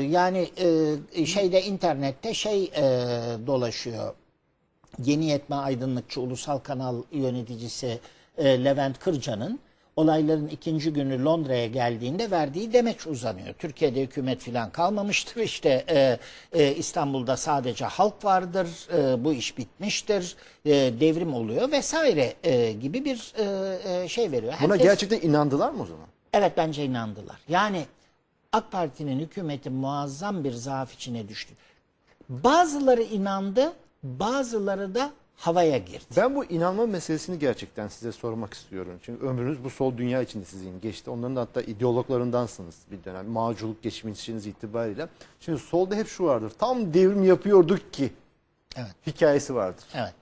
Yani e, şeyde internette şey e, dolaşıyor. Yeni Yetme Aydınlıkçı Ulusal Kanal yöneticisi e, Levent Kırca'nın olayların ikinci günü Londra'ya geldiğinde verdiği demeç uzanıyor. Türkiye'de hükümet falan kalmamıştır. İşte e, e, İstanbul'da sadece halk vardır. E, bu iş bitmiştir. E, devrim oluyor vesaire e, gibi bir e, e, şey veriyor. Buna Herkes- gerçekten inandılar mı o zaman? Evet bence inandılar. Yani AK Parti'nin hükümeti muazzam bir zaaf içine düştü. Bazıları inandı, bazıları da havaya girdi. Ben bu inanma meselesini gerçekten size sormak istiyorum. Çünkü ömrünüz bu sol dünya içinde sizin geçti. Onların da hatta ideologlarındansınız bir dönem. Mağculuk geçmişiniz itibariyle. Şimdi solda hep şu vardır. Tam devrim yapıyorduk ki Evet. hikayesi vardır. Evet.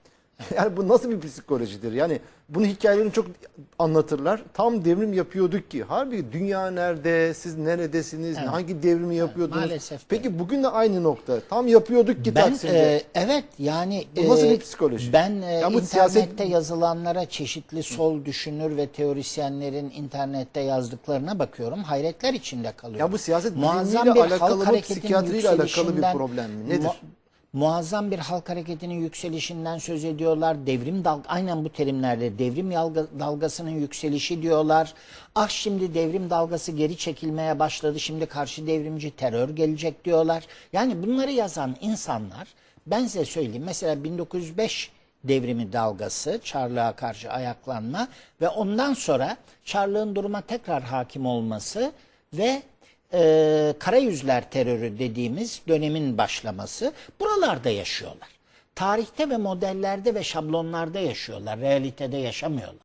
Yani bu nasıl bir psikolojidir? Yani bunu hikayelerini çok anlatırlar. Tam devrim yapıyorduk ki. Harbi dünya nerede? Siz neredesiniz? Evet. Hangi devrimi yapıyordunuz? maalesef de. Peki bugün de aynı nokta. Tam yapıyorduk ki Ben Taksim'de. e, evet yani Bu nasıl e, bir psikoloji? Ben e, Ya bu internette siyaset- yazılanlara çeşitli sol düşünür ve teorisyenlerin internette yazdıklarına bakıyorum. Hayretler içinde kalıyorum. Ya bu siyaset bir alakalı mı, psikiyatriyle alakalı bir problem mi? Nedir? Muazzam bir halk hareketinin yükselişinden söz ediyorlar. Devrim dal aynen bu terimlerde devrim yalga- dalgasının yükselişi diyorlar. Ah şimdi devrim dalgası geri çekilmeye başladı. Şimdi karşı devrimci terör gelecek diyorlar. Yani bunları yazan insanlar ben size söyleyeyim. Mesela 1905 devrimi dalgası, Çarlığa karşı ayaklanma ve ondan sonra Çarlığın duruma tekrar hakim olması ve e, Karayüzler terörü dediğimiz dönemin başlaması buralarda yaşıyorlar. Tarihte ve modellerde ve şablonlarda yaşıyorlar. Realitede yaşamıyorlar.